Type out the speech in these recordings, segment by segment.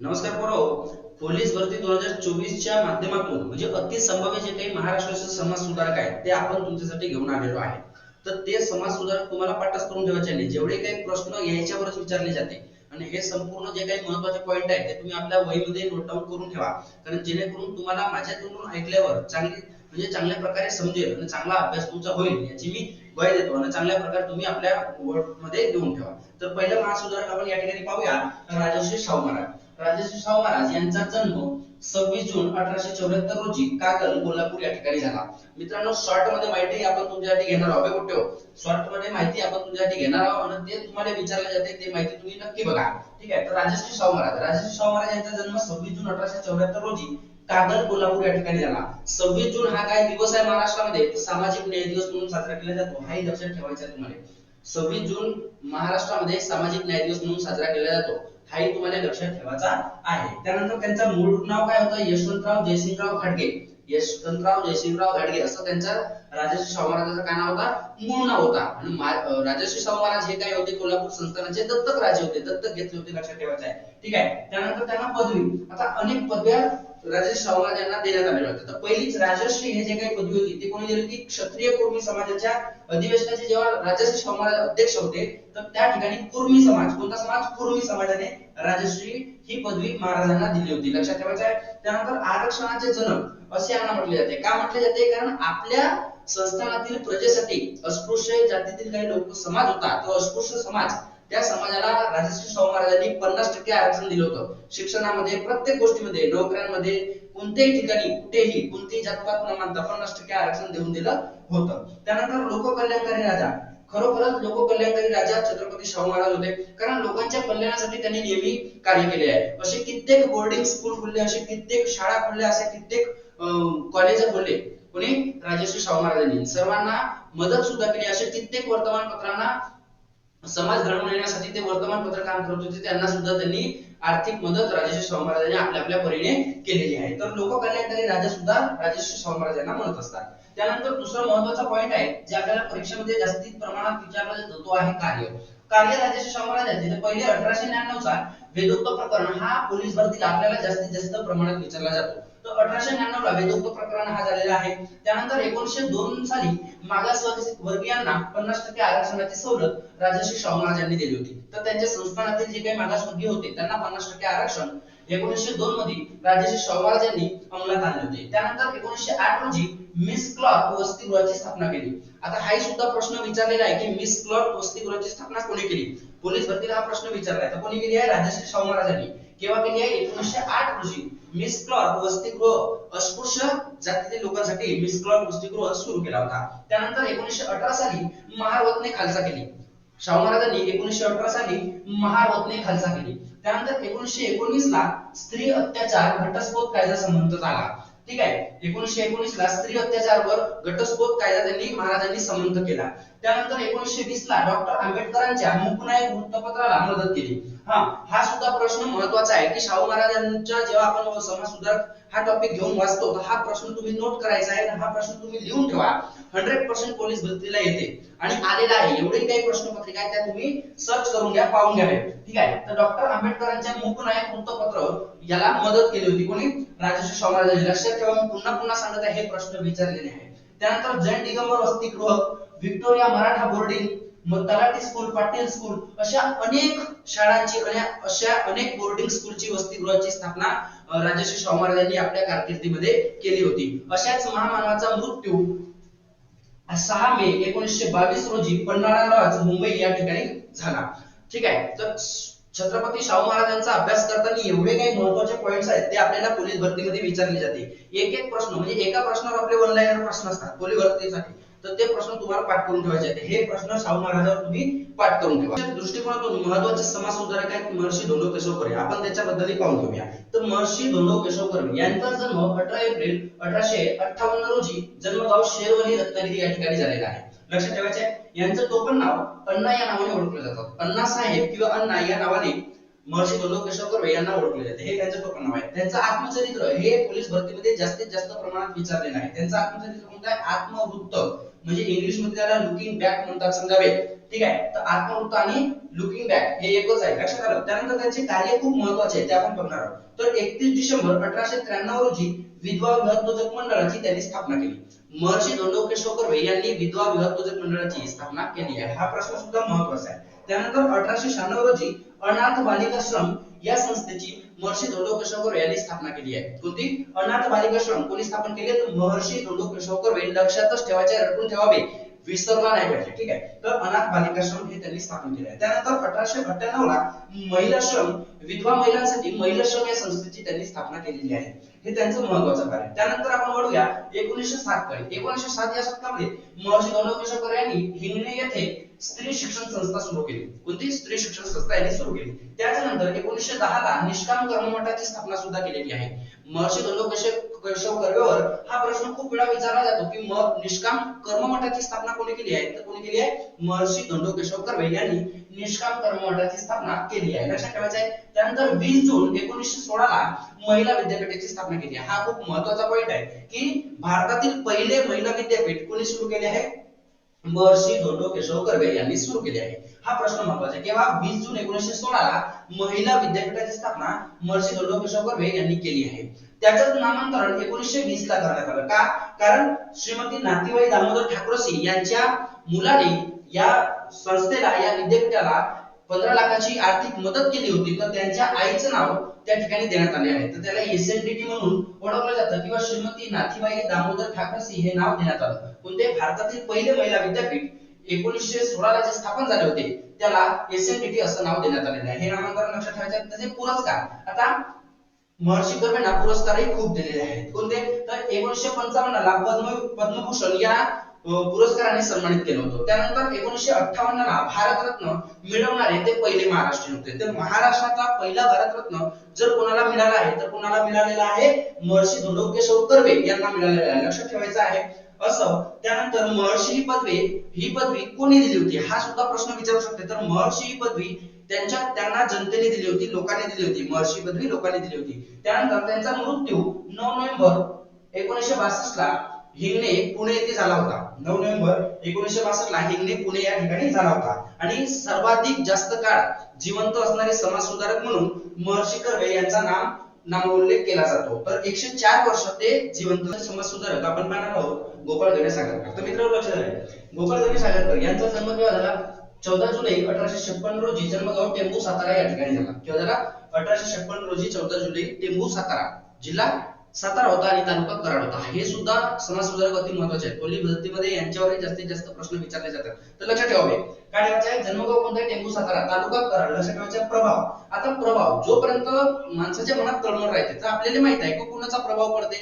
नमस्कार पोरो. पोलीस भरती दोन हजार चोवीसच्या माध्यमातून म्हणजे अति संभाव्य जे काही महाराष्ट्राचे समाज सुधारक आहेत ते आपण तुमच्यासाठी घेऊन आलेलो आहे. तर ते समाज सुधारक तुम्हाला पाठच करून ठेवायचे नाही जेवढे काही प्रश्न याच्यावरच विचारले जाते. आणि हे संपूर्ण जे काही महत्त्वाचे पॉइंट आहेत ते तुम्ही आपल्या वहीमध्ये नोट डाऊन करून ठेवा. कारण जेणेकरून तुम्हाला माझ्याकडून ऐकल्यावर चांगली म्हणजे चांगल्या प्रकारे समजेल आणि चांगला अभ्यास तुमचा होईल याची मी ग्वाही देतो. आणि चांगल्या प्रकारे तुम्ही आपल्या वर्डमध्ये घेऊन ठेवा. तर पहिलं महासुधारक आपण या ठिकाणी पाहूया. राजर्षी शाहू महाराज. राजर्षी शाहू महाराज यांचा जन्म सव्वीस जून अठराशे चौऱ्याहत्तर रोजी कागल कोल्हापूर या ठिकाणी झाला. मित्रांनो शॉर्टमध्ये माहिती आपण तुमच्यासाठी घेणार आहोत. बघा हो? शॉर्टमध्ये माहिती आपण तुमच्यासाठी घेणार आहोत आणि ते तुम्हाला विचारले जाते ते माहिती तुम्ही नक्की बघा. ठीक आहे? तर राजर्षी शाहू महाराज राजर्षी शाहू महाराज यांचा जन्म सव्वीस जून अठराशे चौऱ्याहत्तर रोजी कागल कोल्हापूर या ठिकाणी झाला. सव्वीस जून हा काय दिवस आहे महाराष्ट्रामध्ये? सामाजिक न्याय दिवस म्हणून साजरा केला जातो. हाही लक्षात ठेवायचा आहे तुम्हाला. सव्वीस जून महाराष्ट्रामध्ये सामाजिक न्याय दिवस म्हणून साजरा केला जातो. हाही तुम्हाला लक्षात ठेवायचा आहे. त्यानंतर त्यांचं मूळ नाव काय होतं? यशवंतराव जयसिंगराव घाडगे यशवंतराव जयसिंगराव घाडगे असं त्यांचा राजर्षी शाहू महाराजांचं काय नाव होता? मूळ नाव होता. आणि राजर्षी शाहू महाराज हे काय होते? कोल्हापूर संस्थानाचे दत्तक राजे होते. दत्तक घेतले होते लक्षात ठेवायचं आहे. ठीक आहे. त्यानंतर त्यांना पदवी. आता अनेक पदव्या राजे शाहू यांना देण्यात आलेल्या होत्या तर पहिलीच राजश्री हे जे काही पदवी होती ती कोणी दिली होती? क्षत्रिय कुर्मी समाजाच्या अधिवेशनाचे जेव्हा राजश्री शाहू अध्यक्ष होते तर त्या ठिकाणी कुर्मी समाज कोणता समाज? कुर्मी समाजाने राजश्री ही पदवी महाराजांना दिली होती. लक्षात ठेवायचं आहे त्यानंतर आरक्षणाचे जनक असे यांना म्हटले जाते. का म्हटले जाते? कारण आपल्या संस्थानातील प्रजेसाठी अस्पृश्य जातीतील काही लोक समाज होता तो अस्पृश्य समाज. त्या समाजाला राजश्री शाहू महाराजांनी पन्नास टक्के आरक्षण दिलं होतं. शिक्षणामध्ये प्रत्येक गोष्टीमध्ये नोकऱ्यांमध्ये कोणत्याही ठिकाणी कुठेही कोणतेही जातपात न मानता पन्नास टक्के आरक्षण देऊन दिलं होतं. त्यानंतर लोककल्याणकारी राजा. खरोखरच लोककल्याणकारी राजा छत्रपती शाहू महाराज होते. कारण लोकांच्या कल्याणासाठी त्यांनी नेहमी कार्य केले आहे. असे कित्येक बोर्डिंग स्कूल खुलले असे कित्येक शाळा खुलल्या असे कित्येक कॉलेज खुलले. कोणी? राजश्री शाहू महाराजांनी. सर्वांना मदत सुद्धा केली. असे कित्येक वर्तमानपत्रांना समाज घडवून येण्यासाठी ते वर्तमानपत्र काम करत होते. त्यांना सुद्धा त्यांनी आर्थिक मदत राजश्री शाहू महाराजांनी आपल्या आपल्या परीने केलेली आहे. तर लोककल्याणकारी राजा सुद्धा राजश्री शाहू महाराजांना म्हणत असतात. त्यानंतर दुसरा महत्त्वाचा पॉईंट आहे जे आपल्याला परीक्षेमध्ये जास्तीत प्रमाणात विचारला जातो तो आहे कार्य. कार्य राजश्री शाहू महाराज पहिले अठराशे नव्याण्णव चा वेदोक्त प्रकरण हा पोलीस भरतीला आपल्याला जास्तीत जास्त प्रमाणात विचारला जातो. तर अठराशे नव्याण्णव ला वेदोक्त प्रकरण हा झालेला आहे. त्यानंतर एकोणीशे दोन साली मागास वर्गीयांना पन्नास टक्के आरक्षणाची सवलत राजर्षी शाहू महाराजांनी दिली होती. तर त्यांच्या संस्थानातील जे काही मागासवर्गीय होते त्यांना पन्नास टक्के आरक्षण एकोणीशे दोन मध्ये राजेश शाहू यांनी अंमलात आणले होते. त्यानंतर एकोणीशे आठ रोजी मिस क्लॉक वसतिगृहाची स्थापना केली. आता हाही सुद्धा प्रश्न विचारलेला आहे की मिस क्लॉक वसतिगृहाची स्थापना कोणी केली? पोलीस भरतीला हा प्रश्न विचारलाय. तर कोणी केली आहे? राजश्री शाहू महाराजांनी. केव्हा केली आहे? एकोणीसशे आठ रोजी मिस क्लॉक वसतिगृह अस्पृश्य जातीतील लोकांसाठी मिस क्लॉक वसतिगृह सुरू केला होता. त्यानंतर एकोणीशे अठरा साली महारवतने खालसा केली. शाहू महाराजांनी एकोणीशे अठरा साली महारत्ने खालसा केली. त्यानंतर एकोणीशे एकोणीस ला स्त्री अत्याचार घटस्फोट कायदा संबंध आला. ठीक आहे? एकोणीशे एकोणीस ला स्त्री अत्याचारवर घटस्फोट कायदा त्यांनी महाराजांनी संबंध केला. त्यानंतर एकोणीसशे वीस ला डॉक्टर आंबेडकरांच्या मुकनायक वृत्तपत्राला मदत केली. हा हा सुद्धा प्रश्न महत्त्वाचा आहे की शाहू महाराजांच्या जेव्हा आपण समाज सुधारक हा टॉपिक घेऊन वाचतो तर हा प्रश्न तुम्ही नोट करायचा आहे आणि हा प्रश्न तुम्ही लिहून ठेवा. हंड्रेड पर्सेंट पोलीस भरतीला येते. आणि आलेला आहे. एवढे काही प्रश्नपत्रिका आहेत त्या तुम्ही सर्च करून घ्या पाहून घ्यावे ठीक आहे? तर डॉक्टर आंबेडकरांच्या मूकनायक वृत्तपत्र. याला मदत केली होती कोणी? राजश्री शाहू महाराजांनी. लक्षात ठेवा मी पुन्हा पुन्हा सांगत आहे हे प्रश्न विचारलेले आहे त्यानंतर जैन दिगंबर वसतिगृह. Victoria Maratha boarding. मग तलाठी स्कूल पाटील स्कूल अशा अनेक शाळांची अशा अनेक बोर्डिंग स्कूलची वसतिगृहाची स्थापना राजश्री शाहू महाराजांनी आपल्या कारकिर्दीमध्ये केली होती. अशाच महामानवाचा मृत्यू सहा मे एकोणीसशे बावीस रोजी पन्हाळा मुंबई या ठिकाणी झाला. ठीक आहे? तर छत्रपती शाहू महाराजांचा अभ्यास करताना एवढे काही महत्त्वाचे पॉइंट्स आहेत ते आपल्याला पोलीस भरतीमध्ये विचारले जाते. एक एक प्रश्न म्हणजे एका प्रश्नावर आपले वन लाईनर प्रश्न असतात पोलीस भरतीसाठी. तर ते प्रश्न तुम्हाला पाठ करून ठेवायचे आहेत. हे प्रश्न शाहू महाराजांवर तुम्ही पाठ करून ठेवा. दृष्टिकोनातून महत्त्वाचे समाज सुधारक आहेत महर्षी धोंडो केशवकर आपण त्याच्याबद्दलही पाहून घेऊया. तर महर्षी धोंडो केशवकर यांचा जन्म अठरा एप्रिल अठराशे अठ्ठावन्न रोजी जन्मगाव शेरवली रत्नागिरी या ठिकाणी झालेला आहे. लक्षात ठेवायचे यांचं टोपण नाव अण्णा या नावाने ओळखलं जातं. अण्णा साहेब किंवा अण्णा या नावाने महर्षी दोंडो केशव कर्वे यांना ओळखले जाते. हे त्यांचं टोपण नाव आहे? त्यांचं आत्मचरित्र हे पोलीस भरतीमध्ये जास्तीत जास्त प्रमाणात विचारलेलं आहे त्यांचं आत्मचरित्र म्हणजे कोणतं आहे आत्मवृत्त. म्हणजे इंग्लिशमध्ये त्याला लुकिंग बॅक म्हणतात समजावे. ठीक आहे? तर आत्मवृत्त आणि लुकिंग बॅक हे एकच आहे. लक्षात आलं? त्यानंतर त्यांचे कार्य खूप महत्त्वाचे आहे. ते आपण बघणार आहोत. तर एकतीस डिसेंबर अठराशे त्र्याण्णव रोजी विधवा विवाहोत्तेजक मंडळाची त्यांनी स्थापना केली. महर्षी दोंडोकेश्वर कर्वे यांनी विधवा विवाहोत्तेजक मंडळाची स्थापना केली आहे. हा प्रश्न सुद्धा महत्त्वाचा आहे. त्यानंतर अठराशे शहाण्णव रोजी अनाथ बालिकाश्रम या संस्थेची महर्षी दोंडो केशव यांनी स्थापना केली आहे. कोणती? अनाथ बालिकाश्रम कोणी स्थापन केली? तर महर्षी दोंडो केशव कर्वे लक्षातच ठेवायचे रटून ठेवावे. विसरला नाही पाहिजे. ठीक आहे? तर अनाथ बालिकाश्रम हे त्यांनी स्थापन केले आहे. त्यानंतर अठराशे अठ्ठ्याण्णव ला महिलाश्रम विधवा महिलांसाठी महिलाश्रम या संस्थेची त्यांनी स्थापना केलेली आहे. हे त्यांचं महत्वाचं कार्य आहे. त्यानंतर आपण वळूया एकोणीसशे सात कडे. एकोणीसशे सात या शतकामध्ये महर्षी दोंडो यांनी हिंगणे येथे स्त्री शिक्षण संस्था सुरू केली. कोणती स्त्री शिक्षण संस्था यांनी सुरू केली. त्याच्यानंतर एकोणीसशे दहा ला निष्काम कर्ममठाची स्थापना सुद्धा केलेली आहे. महर्षी दोंडो केशव कर्वेवर हा प्रश्न खूप वेळा विचारला जातो की मग निष्काम कर्ममठाची स्थापना कोणी केली आहे? तर कोणी केली आहे? महर्षी दोंडो केशव कर्वे यांनी निष्काम कर्ममठाची स्थापना केली आहे. लक्षात ठेवायचं आहे त्यानंतर वीस जून एकोणीसशे सोळा ला महिला विद्यापीठाची स्थापना केली आहे. हा खूप महत्त्वाचा पॉईंट आहे की भारतातील पहिले महिला विद्यापीठ कोणी सुरू केले आहे? महर्षी धोंडो केशव कर्वे यांनी सुरू केले आहे. हा प्रश्न महत्त्वाचा आहे. केव्हा? वीस जून एकोणीसशे सोळा ला महिला विद्यापीठाची स्थापना महर्षी धोंडो केशव कर्वे यांनी केली आहे. त्याचं नामांतरण एकोणीसशे वीस ला करण्यात आलं. का? कारण श्रीमती नातीबाई दामोदर ठाकरसी यांच्या मुलाने या संस्थेला या विद्यापीठाला पंधरा लाखाची आर्थिक मदत केली होती. तर त्यांच्या आईचं नाव त्या ठिकाणी देण्यात आले आहे तर त्याला एसएनडीटी म्हणून ओळखलं जातं किंवा श्रीमती नाथीबाई दामोदर ठाकरसी हे नाव देण्यात आलं. कोणते भारतातील पहिले महिला विद्यापीठ एकोणीसशे सोळाला जे स्थापन झाले होते त्याला एसएनडीटी असं नाव देण्यात आलेलं आहे. हे नामांकन लक्षात ठेवायचे त्याचे पुरस्कार. आता महर्षी कर्वेंना पुरस्कारही खूप दिलेले आहेत. कोणते? तर एकोणीसशे पंचावन्न ला पद्म पद्मभूषण या पुरस्काराने सन्मानित केलं होतं. त्यानंतर एकोणीसशे अठ्ठावन्न ला भारतरत्न मिळवणारे ते पहिले महाराष्ट्रीयन होते. तर महाराष्ट्राचा पहिला भारतरत्न जर कोणाला मिळाला आहे तर कोणाला मिळालेला आहे? महर्षी धोंडो केशव कर्वे यांना मिळालेला आहे. लक्षात ठेवायचं आहे. असं त्यानंतर महर्षी ही पदवी ही पदवी कोणी दिली होती? हा सुद्धा प्रश्न विचारू शकते. तर महर्षी ही पदवी त्यांच्या त्यांना जनतेने दिली होती लोकांनी दिली होती. महर्षी पदवी लोकांनी दिली होती. त्यानंतर त्यांचा मृत्यू नऊ नोव्हेंबर एकोणीसशे बासष्ट ला हिंगणे पुणे येथे झाला होता. नऊ नोव्हेंबर एकोणीसशे बासष्ट ला हिंगणे पुणे या ठिकाणी झाला होता. आणि सर्वाधिक जास्त काळ जिवंत असणारे समाज सुधारक म्हणून महर्षी कर्वे यांचा नाम नामोल्लेख केला जातो. तर एकशे चार वर्ष ते जिवंत समाज सुधारक आपण पाहणार आहोत गोपाळ गणेश सागरकर तर मित्रांनो लक्षात आहे गोपाळ गणेश सागरकर यांचा जन्म केव्हा झाला? चौदा जुलै अठराशे छप्पन रोजी जन्मगाव टेंबू सातारा या ठिकाणी झाला. केव्हा झाला? अठराशे छप्पन रोजी चौदा जुलै टेंबू सातारा जिल्हा सातारा होता आणि तालुका कराड होता. हे सुद्धा समाज सुधारक अति महत्त्वाचे आहेत. कोल्ही भरतीमध्ये यांच्यावरही जास्तीत जास्त प्रश्न विचारले जातात. तर लक्षात ठेवावे काय ठेवायचे आहे? जन्मगाव कोणता टेंगू सातारा. तालुका कराड. लक्षात ठेवायचा प्रभाव. आता प्रभाव. जोपर्यंत माणसाच्या मनात तळमळ राहते तर आपल्याला माहीत आहे की कोणाचा प्रभाव पडते.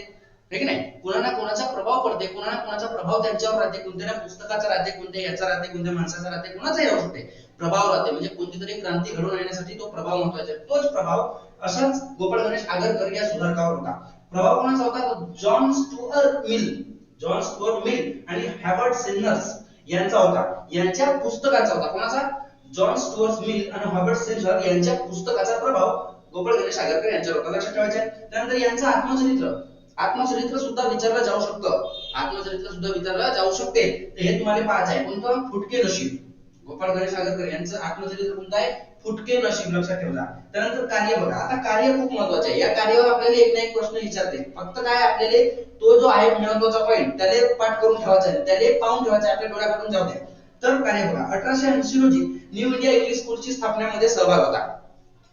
हे की नाही? कोणाला कोणाचा प्रभाव पडते कोणाला कोणाचा प्रभाव त्यांच्यावर राहते. कोणत्या ना पुस्तकाचा राहते कोणत्या याचा राहते कोणत्या माणसाचा राहते कोणाचाही राहू शकते. प्रभाव राहते. म्हणजे कोणती तरी क्रांती घडवून आणण्यासाठी तो प्रभाव महत्त्वाचा आहे. तोच प्रभाव असाच गोपाळ गणेश आगरकर या सुधारकावर होता. प्रभाव कोणाचा होता? John Stuart Mill John Stuart Mill आणि हॅबर्ट सिन्नर्स यांचा होता. यांच्या पुस्तकाचा होता. कोणाचा? जॉन स्टुअर्ट मिल आणि हॉबर्ट सेन्सर यांच्या पुस्तकाचा प्रभाव गोपाळ गणेश आगरकर यांच्यावर होता लक्षात ठेवायचे त्यानंतर यांचं आत्मचरित्र. आत्मचरित्र सुद्धा विचारलं जाऊ शकतं. आत्मचरित्र सुद्धा विचारलं जाऊ शकते. हे तुम्हाला पाहायचं आहे. कोणतं? फुटके नशीब. गोपाळ गणेश आगरकर यांचं आत्मचरित्र कोणतं आहे? फुटके नशीब लक्षात ठेवला. त्यानंतर कार्य बघा. आता कार्य खूप महत्त्वाचे आहे. या कार्यावर आपल्याला एक ना एक प्रश्न विचारते. फक्त काय आपल्याला तो जो आहे महत्त्वाचा पॉईंट त्याला पाठ करून ठेवायचा आहे. त्याला पाहून ठेवायचा आपल्या डोळ्याकडून जाऊ द्या. तर कार्य बघा. अठराशे ऐंशी रोजी न्यू इंडिया इंग्लिश स्कूलची स्थापनेमध्ये सहभाग होता.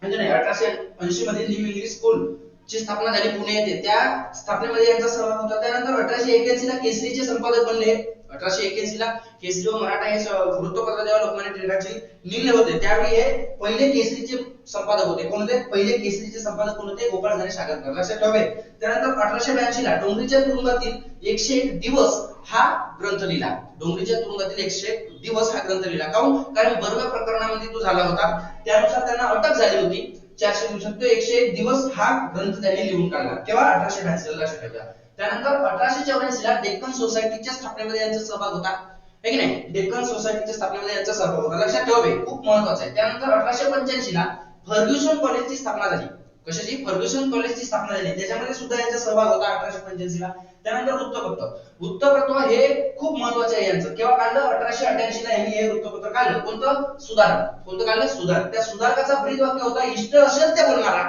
म्हणजे नाही अठराशे ऐंशी मध्ये न्यू इंग्लिश स्कूल ची स्थापना झाली पुणे येथे. त्या स्थापनेमध्ये यांचा सहभाग होता. त्यानंतर अठराशे एक्याऐंशी ला केसरीचे संपादक बनले. अठराशे एक्याऐंशी ला केसरी व मराठा हे स- वृत्तपत्र जेव्हा लोकमान्य टिळकांचे निघले होते. त्यावेळी हे पहिले केसरीचे संपादक होते. कोण होते? पहिले केसरीचे संपादक कोण होते? गोपाळ गणेश आगरकर लक्षात ठेवावे त्यानंतर अठराशे ब्याऐंशी ला डोंगरीच्या तुरुंगातील एकशे एक दिवस हा ग्रंथ लिहिला डोंगरीच्या तुरुंगातील एकशे एक दिवस हा ग्रंथ लिहिला काऊन कारण बर्वे प्रकरणामध्ये तो झाला होता. त्यानुसार त्यांना अटक झाली होती. चारशे दिवसात तो एकशे एक दिवस हा ग्रंथ त्यांनी लिहून काढला. तेव्हा अठराशे ब्याऐंशी ला. लक्षात ठेवा. त्यानंतर अठराशे चौऱ्याऐंशी ला डेक्कन सोसायटीच्या स्थापनेमध्ये यांचा सहभाग होता. है की नाही? डेक्कन सोसायटीच्या स्थापनेमध्ये यांचा सहभाग होता. लक्षात ठेव खूप महत्वाचं आहे. त्यानंतर अठराशे पंच्याऐंशी ला फर्ग्युसन कॉलेजची स्थापना झाली. कशाची? फर्ग्युसन कॉलेजची स्थापना झाली. त्याच्यामध्ये सुद्धा यांचा सहभाग होता अठराशे पंच्याऐंशी ला. त्यानंतर वृत्तपत्र. वृत्तपत्र हे खूप महत्त्वाचे आहे यांचं. केव्हा काढलं? अठराशे अठ्याऐंशी ला यांनी हे वृत्तपत्र काढलं. कोणतं? सुधारक कोणतं काढलं? सुधारक त्या सुधारकाचा ब्रीद वाक्य होता इष्ट असेल ते बोलणारा.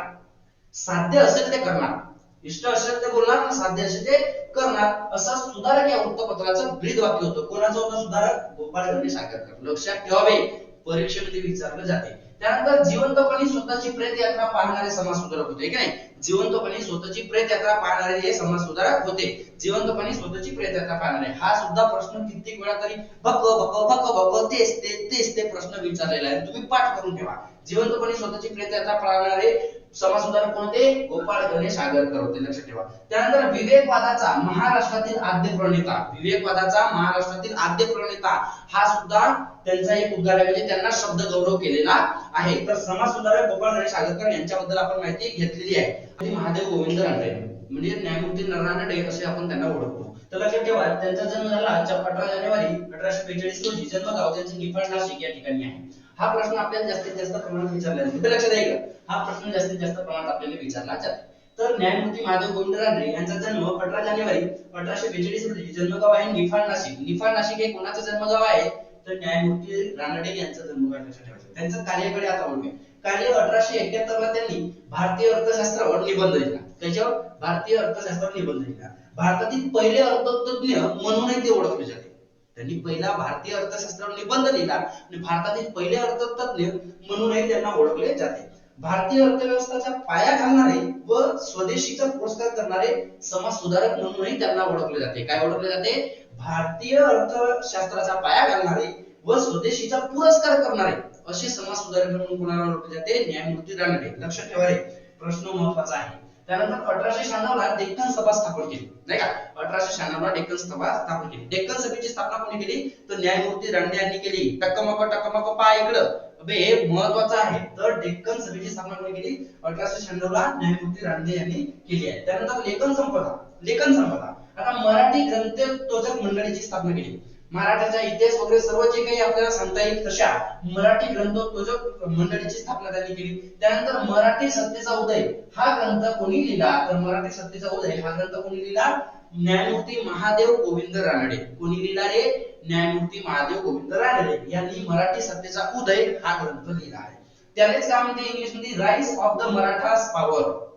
साध्य असेल ते करणार. इष्ट असेल ते बोलणार ना साध्य असेल ते करणार. असा सुधारक या वृत्तपत्राचं ब्रीद वाक्य होतं. कोणाचं होतं सुधारक? गोपाळ गणेश लक्षात ठेवावे. परीक्षेमध्ये विचारलं जाते. त्यानंतर जिवंतपणे स्वतःची प्रेत यात्रा पाहणारे समाज सुधारक होते की नाही? जिवंतपणे स्वतःची प्रेत यात्रा पाहणारे हे समाज सुधारक होते. जिवंतपणे स्वतःची प्रेत यात्रा पाहणारे. हा सुद्धा प्रश्न कित्येक वेळा तरी बक बक बक बक तेच ते तेच ते प्रश्न विचारलेला आहे. तुम्ही पाठ करून ठेवा. जिवंतपणे स्वतःची प्रेतयात्रा पाहणारे समाज सुधारक कोणते गोपाळ गणेश आगरकर होते. लक्षात ठेवा. त्यानंतर विवेकवादाचा महाराष्ट्रातील आद्य प्रणेता. विवेकवादाचा महाराष्ट्रातील आद्य प्रणेता. हा सुद्धा त्यांचा एक उद्गार आहे. म्हणजे त्यांना शब्द गौरव केलेला आहे. तर समाज सुधारक गोपाळ गणेश आगरकर यांच्याबद्दल आपण माहिती घेतलेली आहे. महादेव गोविंद रानडे म्हणजे न्यायमूर्ती नरनाडे असे आपण त्यांना ओळखतो. तर लक्षात ठेवा त्यांचा जन्म झाला अठरा जानेवारी अठराशे बेचाळीस रोजी. जन्मगाव त्यांचे निफाड नाशिक या ठिकाणी आहे. हा प्रश्न आपल्याला जास्तीत जास्त प्रमाणात विचारला जातो. लक्षात आहे हा प्रश्न जास्तीत जास्त प्रमाणात आपल्याला विचारला जातो. तर न्यायमूर्ती महादेव गोविंद रानडे यांचा जन्म अठरा जानेवारी अठराशे बेचाळीस रोजी. जन्मगाव आहे निफाड नाशिक. निफाड नाशिक हे कोणाचं जन्मगाव आहे? तर न्यायमूर्ती रानडे यांचं जन्मगाव लक्षात ठेवायचं? त्यांचं कार्याकडे आता वळूया कार्य अठराशे एक्क्याहत्तर ला त्यांनी भारतीय अर्थशास्त्रावर निबंध लिहिला. त्याच्यावर भारतीय अर्थशास्त्रावर निबंध लिहिला. भारतातील पहिले अर्थतज्ञ म्हणूनही ते ओळखले जाते. त्यांनी पहिला भारतीय अर्थशास्त्रावर निबंध लिहिला आणि भारतातील पहिले अर्थतज्ञ म्हणूनही त्यांना ओळखले जाते. भारतीय अर्थव्यवस्थाचा पाया घालणारे व स्वदेशीचा पुरस्कार करणारे समाज सुधारक म्हणूनही त्यांना ओळखले जाते. काय ओळखले जाते? भारतीय अर्थशास्त्राचा पाया घालणारे व स्वदेशीचा पुरस्कार करणारे असे समाज सुधारक म्हणून कोणाला ओळखले जाते? न्यायमूर्ती रानडे. लक्षात ठेवा रे प्रश्न महत्त्वाचा आहे. त्यानंतर अठराशे शहाण्णव ला डेक्कन सभा स्थापन केली. नाही का? अठराशे शहाण्णव ला डेक्कन सभा स्थापन केली. डेक्कन सभेची स्थापना कोणी केली? तर न्यायमूर्ती रानडे यांनी केली. टक्कमक टक्कमक पा इकडं. अबे हे महत्वाचं आहे. तर डेक्कन सभेची स्थापना कोणी केली? अठराशे शहाण्णव ला न्यायमूर्ती रानडे यांनी केली आहे. त्यानंतर लेखन संपदा. लेखन संपदा. आता मराठी ग्रंथोत्तेजक मंडळीची स्थापना केली. मराठ्याचा इतिहास वगैरे सर्व जे काही आपल्याला सांगता येईल तशा मराठी ग्रंथोत्तेजक मंडळीची स्थापना त्यांनी केली. त्यानंतर मराठी सत्तेचा उदय हा ग्रंथ कोणी लिहिला? तर मराठी सत्तेचा उदय हा ग्रंथ कोणी लिहिला? न्यायमूर्ती महादेव गोविंद रानडे. कोणी लिहिला रे? न्यायमूर्ती महादेव गोविंद रानडे. यांनी मराठी सत्तेचा उदय हा ग्रंथ लिहिला आहे. त्यानेच काय म्हणते इंग्लिशमध्ये rise of the Marathas power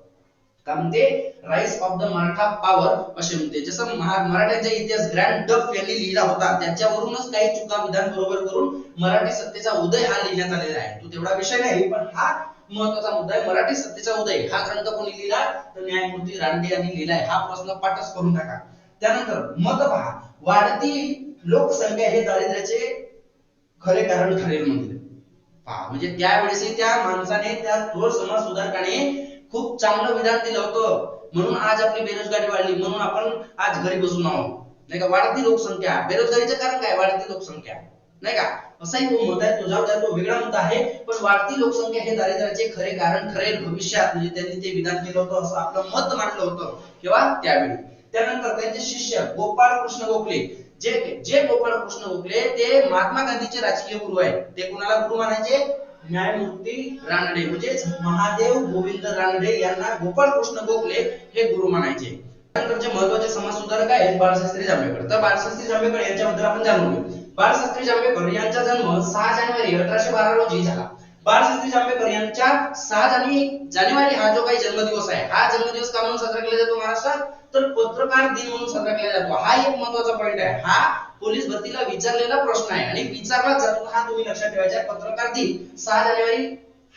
काय म्हणते? Rise of the Maratha power असे म्हणते. जसं मराठ्याचा इतिहास ग्रँड डफ यांनी लिहिला होता त्याच्यावरूनच काही चुका विधान बरोबर करून मराठी सत्तेचा उदय हा लिहिण्यात आलेला आहे. तो तेवढा विषय नाही पण हा महत्त्वाचा मुद्दा आहे. मराठी सत्तेचा उदय. हा ग्रंथ कोणी लिहिला? तर न्यायमूर्ती रानडे यांनी लिहिलाय हा प्रश्न पाठच करून टाका. त्यानंतर मत पहा. वाढती लोकसंख्या हे दारिद्र्याचे खरे कारण ठरेल म्हणजे पहा. म्हणजे त्यावेळेस त्या माणसाने त्या थोर समाज सुधारकाने खूप चांगलं विधान दिलं होतं. म्हणून आज आपली बेरोजगारी वाढली. म्हणून आपण आज घरी बसून आहोत. नाही का? वाढती लोकसंख्या. बेरोजगारीचं कारण काय? वाढती लोकसंख्या. नाही का? असाही तो मुद्दा आहे तुझा तो वेगळा मुद्दा आहे. पण वाढती लोकसंख्या हे दारिद्र्याचे खरे कारण ठरेल भविष्यात. म्हणजे त्यांनी ते विधान केलं होतं असं आपलं मत मांडलं होतं. किंवा त्यावेळी. त्यानंतर त्यांचे शिष्य गोपाळ कृष्ण गोखले. जे जे गोपाळ कृष्ण गोखले ते महात्मा गांधीचे राजकीय गुरु आहेत. ते कुणाला गुरु मानायचे? न्यायमूर्ती रानडे म्हणजेच महादेव गोविंद रानडे यांना गोपाळ कृष्ण गोखले हे गुरु मानायचे त्यानंतरचे महत्त्वाचे समाज सुधारक आहेत बाळशास्त्री जांभेकर. तर बाळशास्त्री जांभेकर यांच्याबद्दल आपण जाणून घेऊ. बाळशास्त्री जांभेकर यांचा जन्म सहा जानेवारी अठराशे बारा रोजी झाला. बाळशास्त्री जांभेकर यांच्या सहा जाने जानेवारी हा जो काही जन्मदिवस आहे हा जन्मदिवस का म्हणून साजरा केला जातो महाराष्ट्रात? तर पत्रकार दिन म्हणून साजरा केला जातो. हा एक महत्त्वाचा पॉइंट आहे. हा पोलीस भरतीला विचारलेला प्रश्न आहे. आणि विचारला जातो हा तुम्ही लक्षात ठेवायचा आहे. पत्रकार दिन सहा जानेवारी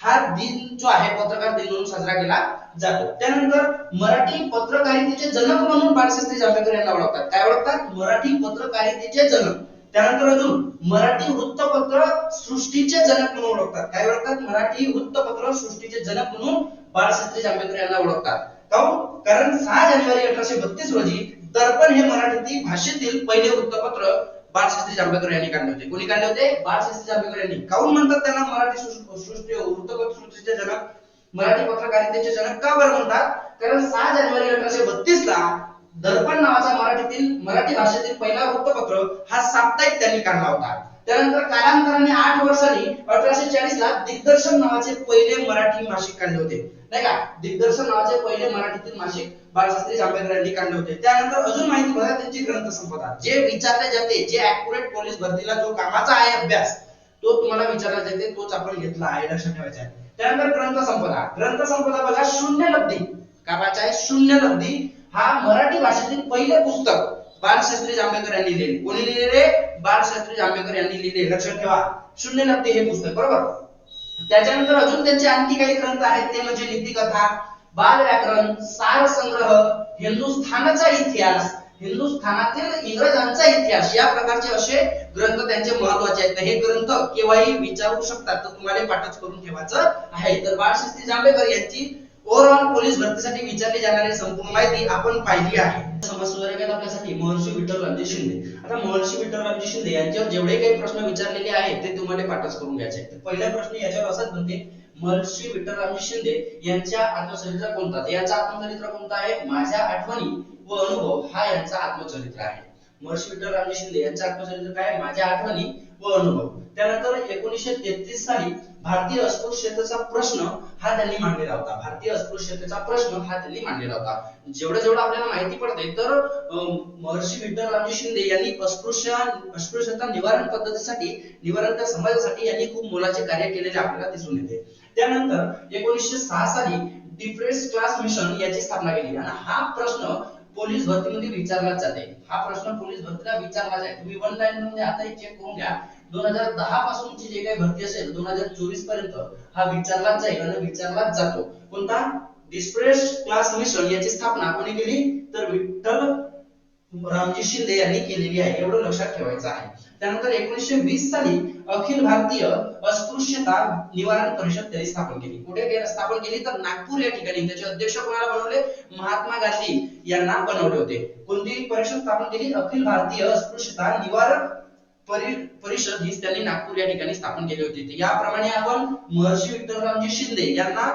हा दिन जो आहे पत्रकार दिन म्हणून साजरा केला जातो. त्यानंतर मराठी पत्रकारितेचे जनक म्हणून बाळशास्त्री जांभेकर यांना ओळखतात. काय ओळखतात? मराठी पत्रकारितेचे जनक. त्यानंतर अजून मराठी वृत्तपत्र सृष्टीचे जनक म्हणून ओळखतात. काय ओळखतात? मराठी वृत्तपत्र सृष्टीचे जनक म्हणून बाळशास्त्री जांभेकर यांना ओळखतात. हो? कारण सहा जानेवारी अठराशे बत्तीस रोजी दर्पण हे मराठी भाषेतील पहिले वृत्तपत्र बाळशास्त्री जांभेकर यांनी काढले होते. कोणी काढले होते? बाळशास्त्री जांभेकर यांनी. काऊन हो म्हणतात त्यांना मराठी सृष्टी वृत्तपत्र सृष्टीचे जनक मराठी पत्रकारितेचे जनक का बरं म्हणतात? कारण सहा जानेवारी अठराशे बत्तीस ला दर्पण नावाचा मराठीतील मराठी भाषेतील पहिला वृत्तपत्र हा साप्ताहिक त्यांनी काढला होता. त्यानंतर कालांतराने आठ वर्षांनी अठराशे चाळीस ला दिग्दर्शन नावाचे पहिले मराठी मासिक काढले होते. नाही का? दिग्दर्शन नावाचे पहिले मराठीतील मासिक बाळशास्त्री जांभेकर यांनी काढले होते. त्यानंतर अजून माहिती बघा त्यांची ग्रंथ संपदा जे विचारले जाते जे अॅक्युरेट पोलीस भरतीला जो कामाचा आहे अभ्यास तो तुम्हाला विचारला जाते तोच आपण घेतला आहे लक्षात ठेवायचा आहे. त्यानंतर ग्रंथ संपदा ग्रंथ संपदा बघा शून्य लब्धी. कामाचा आहे? शून्य लब्धी. हा मराठी भाषेतील पहिले पुस्तक बाळशास्त्री जांभेकर यांनी लिहिले कोणी लिहिलेले बाळशास्त्री जांभेकर यांनी लिहिले लक्षात ठेवा. शून्य लब्धी हे पुस्तक बरोबर? त्याच्यानंतर अजून त्यांचे आणखी काही ग्रंथ आहेत. ते म्हणजे नीतिकथा बाल व्याकरण सार संग्रह हिंदुस्थानाचा इतिहास. हिंदुस्थानातील इंग्रजांचा इतिहास. या प्रकारचे असे ग्रंथ त्यांचे महत्त्वाचे आहेत. हे ग्रंथ केव्हाही विचारू शकतात. तर तुम्हाला पाठच करून ठेवायचं आहे. तर बाळशास्त्री जांभेकर यांची ओव्हरऑल पोलीस भरतीसाठी विचारली जाणारी संपूर्ण माहिती आपण पाहिली आहे. समाज आपल्यासाठी महर्षी विठ्ठल रामजी शिंदे. आता महर्षी विठ्ठल रामजी शिंदे यांच्यावर जेवढे काही प्रश्न विचारलेले आहेत ते तुम्हाला पाठच करून घ्यायचे आहेत. पहिला प्रश्न याच्यावर असाच बनते महर्षी विठ्ठल रामजी शिंदे यांच्या आत्मचरित्र कोणता? तर यांचा आत्मचरित्र कोणता आहे? माझ्या आठवणी व अनुभव हा यांचा आत्मचरित्र आहे. महर्षी विठ्ठल रामजी शिंदे यांचा आत्मचरित्र काय? माझ्या आठवणी व अनुभव. त्यानंतर एकोणीसशे तेहतीस साली भारतीय अस्पृश्यतेचा प्रश्न हा त्यांनी मांडलेला होता. भारतीय अस्पृश्यतेचा प्रश्न हा त्यांनी मांडलेला होता. जेवढं जेवढं आपल्याला माहिती पडते तर महर्षी विठ्ठल रामजी शिंदे यांनी अस्पृश्य अस्पृश्यता निवारण पद्धतीसाठी निवारण त्या समाजासाठी यांनी खूप मोलाचे कार्य केलेले आपल्याला दिसून येते. त्यानंतर एकोणीसशे सहा साली डिफरेन्स क्लास मिशन याची स्थापना केली. आणि हा प्रश्न पोलीस भरतीमध्ये विचारलाच जाते. हा प्रश्न पोलीस भरतीला विचारला जाईल तुम्ही वन लाईन मध्ये आता चेक करून घ्या. दोन हजार दहा पासूनची जे काही भरती असेल दोन हजार चोवीसपर्यंत हा विचारलाच जाईल आणि विचारलाच जातो. कोणता? डिस्प्रेस क्लास मिशन याची स्थापना कोणी केली? तर विठ्ठल रामजी शिंदे यांनी केलेली आहे. एवढं लक्षात ठेवायचं आहे. त्यानंतर एकोणीसशे वीस साली अखिल भारतीय अस्पृश्यता निवारण परिषद त्यांनी स्थापन केली. कुठे स्थापन केली तर नागपूर या ठिकाणी. त्याचे अध्यक्ष कोणाला बनवले? महात्मा गांधी यांना बनवले होते. कोणती परिषद स्थापन केली? अखिल भारतीय अस्पृश्यता निवारण परिषद ही त्यांनी नागपूर या ठिकाणी स्थापन केली होती. याप्रमाणे आपण महर्षी विठ्ठलरामजी शिंदे यांना